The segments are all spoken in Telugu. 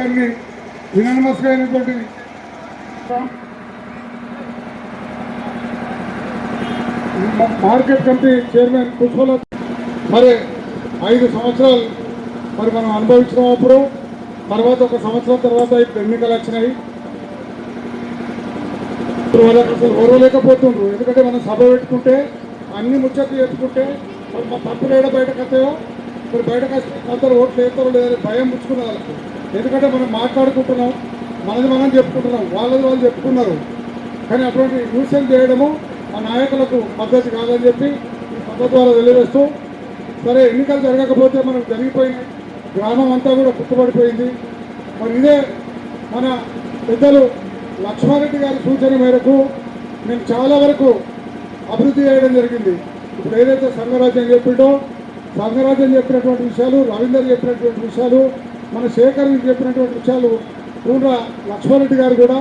గారిని యునానిమస్గా అయినటువంటి మార్కెట్ కమిటీ చైర్మన్ పుష్పల మరి ఐదు సంవత్సరాలు మరి మనం అనుభవించిన అప్పుడు తర్వాత ఒక సంవత్సరం తర్వాత ఇప్పుడు ఎన్నికలు వచ్చినాయి. ఇప్పుడు వాళ్ళకి అసలు ఓర్వలేకపోతుండ్రు ఎందుకంటే మనం సభ పెట్టుకుంటే అన్ని ముచ్చట్లు చేసుకుంటే మరి మా తప్పులు ఏడ బయటకు వస్తాయో ఇప్పుడు బయటకు వస్తే కొందరు ఓట్లు వేస్తారో లేదని భయం పుచ్చుకున్న వాళ్ళకు. ఎందుకంటే మనం మాట్లాడుకుంటున్నాం మనది మనం చెప్పుకుంటున్నాం వాళ్ళది వాళ్ళు చెప్పుకున్నారు. కానీ అటువంటి న్యూసెన్స్ చేయడము ఆ నాయకులకు పద్ధతి కాదని చెప్పి ఈ పద్ధతి ద్వారా తెలియజేస్తూ సరే ఎన్నికలు జరగకపోతే మనం జరిగిపోయినాయి గ్రామం అంతా కూడా కుట్టుబడిపోయింది మరి ఇదే మన పెద్దలు లక్ష్మారెడ్డి గారి సూచన మేరకు మేము చాలా వరకు అభివృద్ధి చేయడం జరిగింది. ఇప్పుడు ఏదైతే సంఘరాజ్యం చెప్పిండో సంఘరాజ్యం చెప్పినటువంటి విషయాలు రవీందర్ చెప్పినటువంటి విషయాలు మన శేఖర్ చెప్పినటువంటి విషయాలు కూడా లక్ష్మారెడ్డి గారు కూడా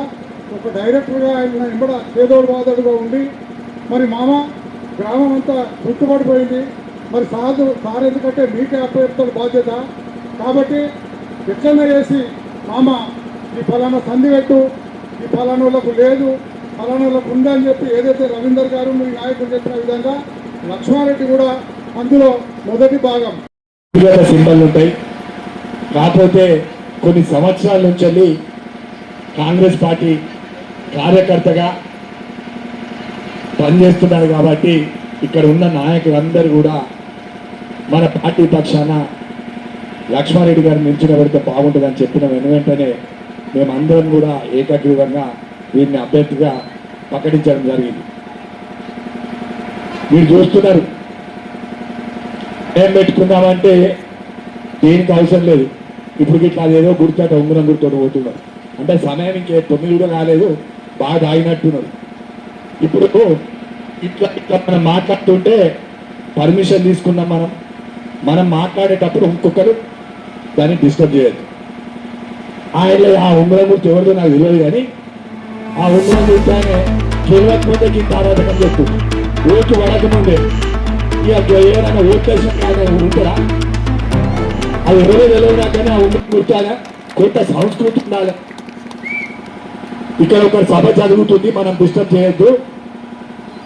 ఒక డైరెక్టర్గా ఆయన ఇంబడ పేదోడు బాధడుగా ఉండి మరి మామ గ్రామం అంతా గుర్తుపడిపోయింది. మరి సాధు సార్ ఎందుకంటే మీకే అప్పచెప్తాడు బాధ్యత. కాబట్టి ఎట్లన్నా చేసి మామ ఈ ఫలానా సంధి పెట్టు ఈ ఫలానా వాళ్ళకు లేదు ఫలానోళ్ళకు ఉందని చెప్పి ఏదైతే రవీందర్ గారు మీ నాయకులు చెప్పిన విధంగా లక్ష్మారెడ్డి కూడా అందులో మొదటి భాగం. సింబల్ ఉంటాయి. కాకపోతే కొన్ని సంవత్సరాల నుంచి వెళ్ళి కాంగ్రెస్ పార్టీ కార్యకర్తగా పనిచేస్తున్నారు కాబట్టి ఇక్కడ ఉన్న నాయకులందరూ కూడా మన పార్టీ పక్షాన లక్ష్మారెడ్డి గారిని నిలిచినబడితే బాగుంటుందని చెప్పిన వెను వెంటనే మేమందరం కూడా ఏకగ్రీవంగా వీరిని అభ్యర్థిగా ప్రకటించడం జరిగింది. మీరు చూస్తున్నారు. ఏం పెట్టుకుందామంటే దేనికి అవసరం లేదు. ఇప్పుడు ఇట్లా ఏదో గుర్తట ఉంగరం గుర్తుతో పోతున్నారు. అంటే సమయం ఇంకే తొమ్మిది కూడా కాలేదు బాగా తాగినట్టున్నారు ఇప్పుడు ఇట్లా ఇట్లా మనం మాట్లాడుతుంటే పర్మిషన్ తీసుకున్నాం మనం. మనం మాట్లాడేటప్పుడు ఇంకొకరు దాన్ని డిస్టర్బ్ చేయదు ఆయన ఆ ఉంగరం గుర్తు ఎవరిదో నాకు తెలియదు కానీ ఆ ఉంగరం గుర్తానే చూడకపోతే ఇంత ఆరాధకం చెప్పు. ఓటు వడకముందే ఇక ఏమైనా ఓటు వేసిన కాదు ఉంటారా అది ఎవరో తెలియదు కానీ ఆ కొంత సంస్కృతి ఉండాలి? ఇక్కడ ఒక సభ జరుగుతుంది మనం డిస్టర్బ్ చేయొద్దు.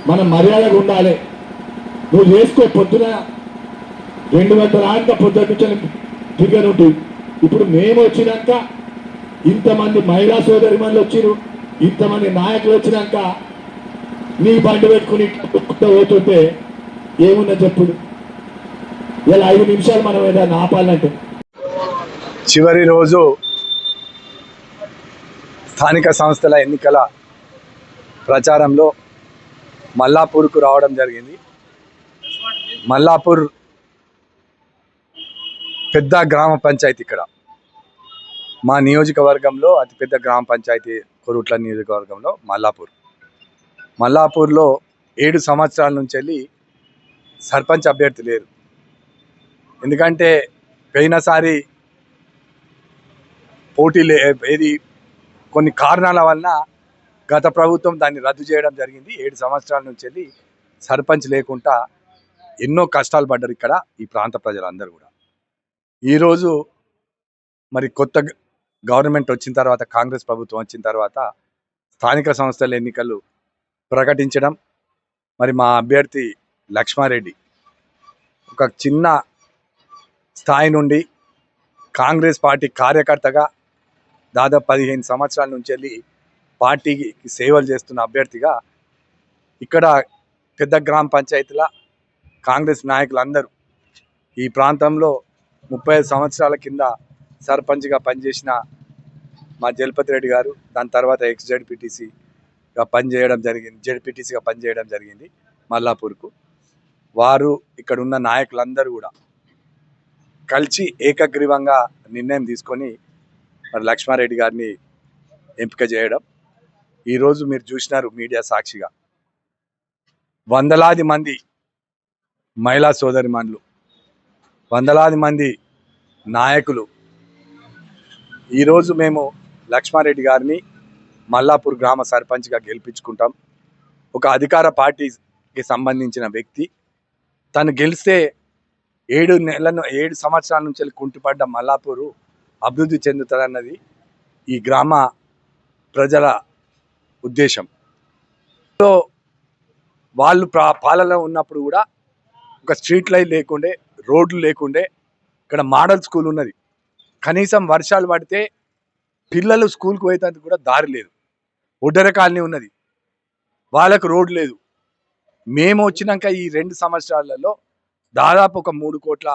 మనం మర్యాదగా ఉండాలి. నువ్వు చేసుకో పొద్దున రెండు గంటల ఆంక పొద్దున నుంచి ఫిగర్ ఉంటుంది ఇప్పుడు మేము వచ్చినాక ఇంతమంది మహిళా సోదరి మనులు వచ్చిరు ఇంతమంది నాయకులు వచ్చినాక నీ బండి పెట్టుకుని పోతుంటే ఏమున్నా చెప్పుడు ఇలా ఐదు నిమిషాలు మనం ఏదైనా ఆపాలంటే. చివరి రోజు స్థానిక సంస్థల ఎన్నికల ప్రచారంలో మల్లాపూర్కు రావడం జరిగింది. మల్లాపూర్ పెద్ద గ్రామ పంచాయతీ ఇక్కడ. మా నియోజకవర్గంలో అతిపెద్ద గ్రామ పంచాయతీ కొరుట్ల నియోజకవర్గంలో మల్లాపూర్. మల్లాపూర్లో ఏడు సంవత్సరాల నుంచి వెళ్ళి సర్పంచ్ అభ్యర్థి లేరు. ఎందుకంటే పోయినసారి పోటీ లే ఏది కొన్ని కారణాల వలన గత ప్రభుత్వం దాన్ని రద్దు చేయడం జరిగింది. ఏడు సంవత్సరాల నుంచి వెళ్ళి సర్పంచ్ లేకుండా ఎన్నో కష్టాలు పడ్డారు ఇక్కడ ఈ ప్రాంత ప్రజలందరూ కూడా. ఈరోజు మరి కొత్త గ- గవర్నమెంట్ వచ్చిన తర్వాత కాంగ్రెస్ ప్రభుత్వం వచ్చిన తర్వాత స్థానిక సంస్థల ఎన్నికలు ప్రకటించడం. మరి మా అభ్యర్థి లక్ష్మారెడ్డి ఒక చిన్న స్థాయి నుండి కాంగ్రెస్ పార్టీ కార్యకర్తగా దాదాపు పదిహేను సంవత్సరాల నుంచి వెళ్ళి పార్టీకి సేవలు చేస్తున్న అభ్యర్థిగా ఇక్కడ పెద్ద గ్రామ పంచాయతీల కాంగ్రెస్ నాయకులందరూ ఈ ప్రాంతంలో ముప్పై ఐదు సంవత్సరాల కింద సర్పంచ్గా పనిచేసిన మా జలపతి రెడ్డి గారు దాని తర్వాత ఎక్స్ జడ్పీటీసీగా పనిచేయడం జరిగింది జడ్పీటీసీగా పనిచేయడం జరిగింది మల్లాపూర్కు. వారు ఇక్కడ ఉన్న నాయకులందరూ కూడా కలిసి ఏకగ్రీవంగా నిర్ణయం తీసుకొని మరి లక్ష్మారెడ్డి గారిని ఎంపిక చేయడం. ఈరోజు మీరు చూసినారు మీడియా సాక్షిగా. వందలాది మంది మహిళా సోదరిమణులు వందలాది మంది నాయకులు. ఈరోజు మేము లక్ష్మారెడ్డి గారిని మల్లాపూర్ గ్రామ సర్పంచ్గా గెలిపించుకుంటాం. ఒక అధికార పార్టీకి సంబంధించిన వ్యక్తి. తను గెలిస్తే ఏడు నెలలను ఏడు సంవత్సరాల నుంచి కుంటిపడ్డ మల్లాపూరు అభివృద్ధి చెందుతుందన్నది ఈ గ్రామ ప్రజల ఉద్దేశం. సో వాళ్ళు ప్రా పాలన ఉన్నప్పుడు కూడా ఒక స్ట్రీట్ లైట్ లేకుండే రోడ్లు లేకుండే ఇక్కడ మోడల్ స్కూల్ ఉన్నది. కనీసం వర్షాలు పడితే పిల్లలు స్కూల్కి పోయేటందుకు కూడా దారి లేదు. ఉడ్డర కాలనీ ఉన్నది. వాళ్ళకు రోడ్ లేదు. మేము వచ్చినాక ఈ రెండు సంవత్సరాలలో దాదాపు ఒక మూడు కోట్ల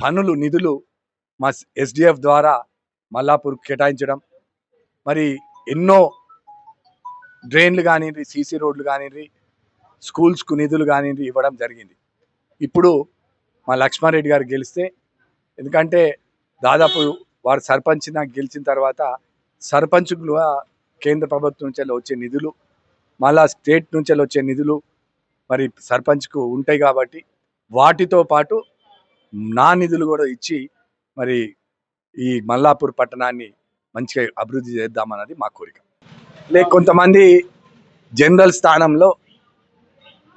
పనులు నిధులు మా ఎస్డిఎఫ్ ద్వారా మల్లాపూర్ కేటాయించడం. మరి ఎన్నో డ్రైన్లు కానివ్వండి సీసీ రోడ్లు కానివ్వండి స్కూల్స్కు నిధులు కానివ్వండి ఇవ్వడం జరిగింది. ఇప్పుడు మా లక్ష్మారెడ్డి గారు గెలిస్తే ఎందుకంటే దాదాపు వారు సర్పంచ్ నాకు గెలిచిన తర్వాత సర్పంచ్గా కేంద్ర ప్రభుత్వం నుంచి వచ్చే నిధులు మళ్ళా స్టేట్ నుంచి వచ్చే నిధులు మరి సర్పంచ్కు ఉంటాయి కాబట్టి వాటితో పాటు నా నిధులు కూడా ఇచ్చి మరి ఈ మల్లాపూర్ పట్టణాన్ని మంచిగా అభివృద్ధి చేద్దామన్నది మా కోరిక. లే కొంతమంది జనరల్ స్థానంలో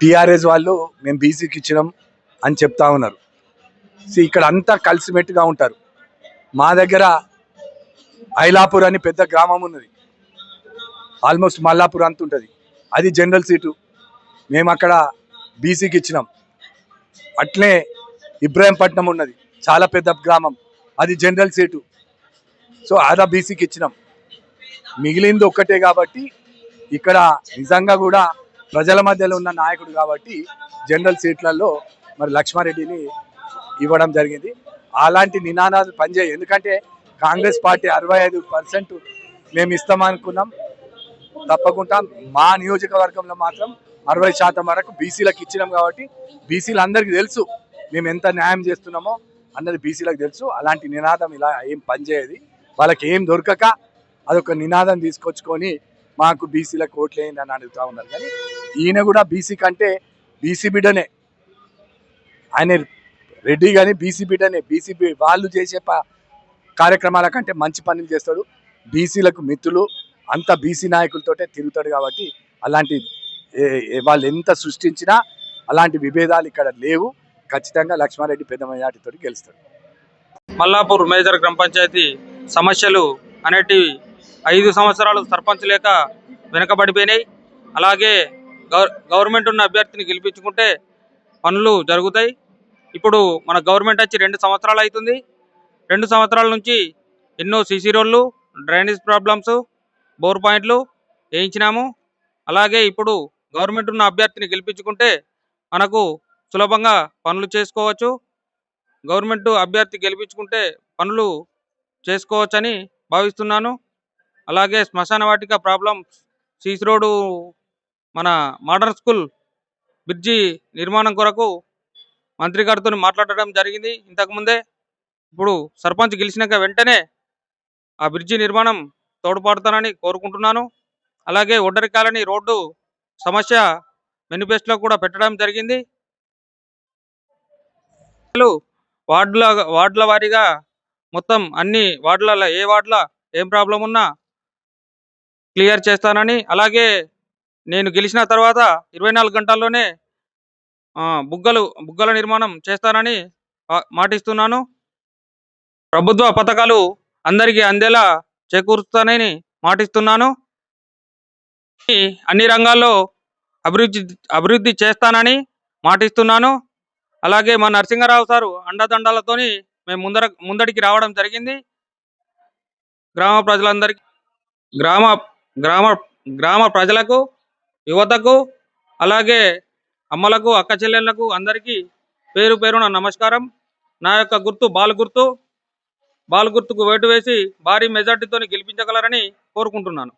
టిఆర్ఎస్ వాళ్ళు మేము బీసీకి ఇచ్చినాం అని చెప్తా ఉన్నారు. సో ఇక్కడ అంతా కలిసిమెట్టుగా ఉంటారు. మా దగ్గర ఐలాపూర్ అని పెద్ద గ్రామం ఉన్నది. ఆల్మోస్ట్ మల్లాపూర్ అంత ఉంటుంది. అది జనరల్ సీటు. మేము అక్కడ బీసీకి ఇచ్చినాం. అట్లే ఇబ్రాహీంపట్నం ఉన్నది. చాలా పెద్ద గ్రామం. అది జనరల్ సీటు. సో ఆదా బీసీకి ఇచ్చినాం. మిగిలింది ఒక్కటే కాబట్టి ఇక్కడ నిజంగా కూడా ప్రజల మధ్యలో ఉన్న నాయకుడు కాబట్టి జనరల్ సీట్లలో మరి లక్ష్మారెడ్డిని ఇవ్వడం జరిగింది. అలాంటి నినాదాలు పనిచేయ ఎందుకంటే కాంగ్రెస్ పార్టీ అరవై ఐదు పర్సెంట్ మేము ఇస్తామనుకున్నాం. తప్పకుండా మా నియోజకవర్గంలో మాత్రం అరవై శాతం వరకు బీసీలకు ఇచ్చినాం కాబట్టి బీసీలు అందరికీ తెలుసు మేము ఎంత న్యాయం చేస్తున్నామో అన్నది బీసీలకు తెలుసు. అలాంటి నినాదం ఇలా ఏం పనిచేయదు. వాళ్ళకి ఏం దొరకక అదొక నినాదం తీసుకొచ్చుకొని మాకు బీసీలకు ఓట్లేయండి అని అడుగుతా ఉన్నారు. కానీ ఈయన కూడా బీసీ కంటే బీసీ బిడ్డనే. ఆయన రెడ్డి కానీ బీసీ బిడ్డనే. బీసీ వాళ్ళు చేసే కార్యక్రమాల కంటే మంచి పనులు చేస్తాడు. బీసీలకు మిత్రులు అంత బీసీ నాయకులతోటే తిరుగుతాడు కాబట్టి అలాంటి వాళ్ళు ఎంత సృష్టించినా అలాంటి విభేదాలు ఇక్కడ లేవు. ఖచ్చితంగా లక్ష్మారెడ్డి పెద్ద మెజార్టీతో గెలుస్తాడు. మల్లాపూర్ మేజర్ గ్రామ పంచాయతీ సమస్యలు అనేటివి ఐదు సంవత్సరాలు సర్పంచ్ లేక వెనకబడిపోయినాయి. అలాగే గవర్ గవర్నమెంట్ ఉన్న అభ్యర్థిని గెలిపించుకుంటే పనులు జరుగుతాయి. ఇప్పుడు మన గవర్నమెంట్ వచ్చి రెండు సంవత్సరాలు అవుతుంది. రెండు సంవత్సరాల నుంచి ఎన్నో సీసీ రోడ్లు డ్రైనేజ్ ప్రాబ్లమ్స్ బోర్ పాయింట్లు వేయించినాము. అలాగే ఇప్పుడు గవర్నమెంట్ ఉన్న అభ్యర్థిని గెలిపించుకుంటే మనకు సులభంగా పనులు చేసుకోవచ్చు. గవర్నమెంట్ అభ్యర్థి గెలిపించుకుంటే పనులు చేసుకోవచ్చని భావిస్తున్నాను. అలాగే శ్మశాన వాటిక ప్రాబ్లం సీసీ రోడ్డు మన మోడర్న్ స్కూల్ బ్రిడ్జి నిర్మాణం కొరకు మంత్రి గారితో మాట్లాడడం జరిగింది. ఇంతకుముందే ఇప్పుడు సర్పంచ్ గెలిచినాక వెంటనే ఆ బ్రిడ్జి నిర్మాణం తోడ్పడతానని కోరుకుంటున్నాను. అలాగే ఒడ్డరి కాలనీ రోడ్డు సమస్య మేనిఫెస్టోలో కూడా పెట్టడం జరిగింది. వార్డుల వార్డుల వారీగా మొత్తం అన్ని వార్డులలో ఏ వార్డుల ఏం ప్రాబ్లం ఉన్నా క్లియర్ చేస్తానని అలాగే నేను గెలిచిన తర్వాత ఇరవై నాలుగు గంటల్లోనే బుగ్గలు బుగ్గల నిర్మాణం చేస్తానని మాటిస్తున్నాను. ప్రభుత్వ పథకాలు అందరికీ అందేలా చేకూరుస్తానని మాటిస్తున్నాను. అన్ని రంగాల్లో అభివృద్ధి అభివృద్ధి చేస్తానని మాటిస్తున్నాను. అలాగే మా నరసింహారావు సారు అండదండాలతోని మేము ముందర ముందడికి రావడం జరిగింది. గ్రామ ప్రజలందరికీ గ్రామ గ్రామ గ్రామ ప్రజలకు యువతకు అలాగే అమ్మలకు అక్క చెల్లెళ్ళకు అందరికీ పేరు పేరున నమస్కారం. నా యొక్క గుర్తు బాల్ గుర్తు. బాల్ గుర్తుకు వేటు వేసి భారీ మెజార్టీతో గెలిపించగలరని కోరుకుంటున్నాను.